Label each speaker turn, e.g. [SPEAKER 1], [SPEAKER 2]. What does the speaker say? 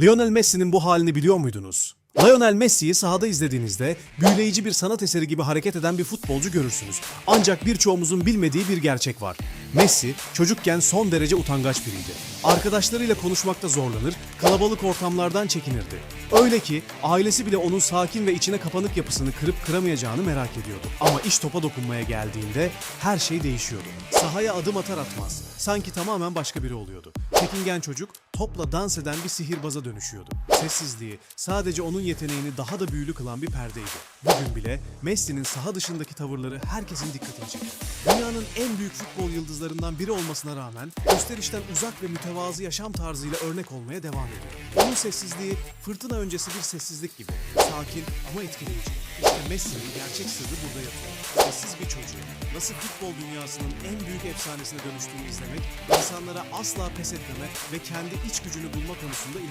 [SPEAKER 1] Lionel Messi'nin bu halini biliyor muydunuz? Lionel Messi'yi sahada izlediğinizde büyüleyici bir sanat eseri gibi hareket eden bir futbolcu görürsünüz. Ancak birçoğumuzun bilmediği bir gerçek var. Messi çocukken son derece utangaç biriydi. Arkadaşlarıyla konuşmakta zorlanır, kalabalık ortamlardan çekinirdi. Öyle ki ailesi bile onun sakin ve içine kapanık yapısını kırıp kıramayacağını merak ediyordu. Ama iş topa dokunmaya geldiğinde her şey değişiyordu. Sahaya adım atar atmaz. Sanki tamamen başka biri oluyordu. Çekingen çocuk topla dans eden bir sihirbaza dönüşüyordu. Sessizliği sadece onun yeteneğini daha da büyülü kılan bir perdeydi. Bugün bile Messi'nin saha dışındaki tavırları herkesin dikkatini çeker. Dünyanın en büyük futbol yıldızlarından biri olmasına rağmen gösterişten uzak ve mütevazı yaşam tarzıyla örnek olmaya devam ediyor. Onun sessizliği fırtına öncesi bir sessizlik gibi. Sakin ama etkileyici. İşte Messi'nin gerçek sırrı burada yatıyor. Sessiz bir çocuğu nasıl futbol dünyasının en büyük efsanesine dönüştüğünü izlemek, insanlara asla pes etmeme ve kendi iç gücünü bulma konusunda ilham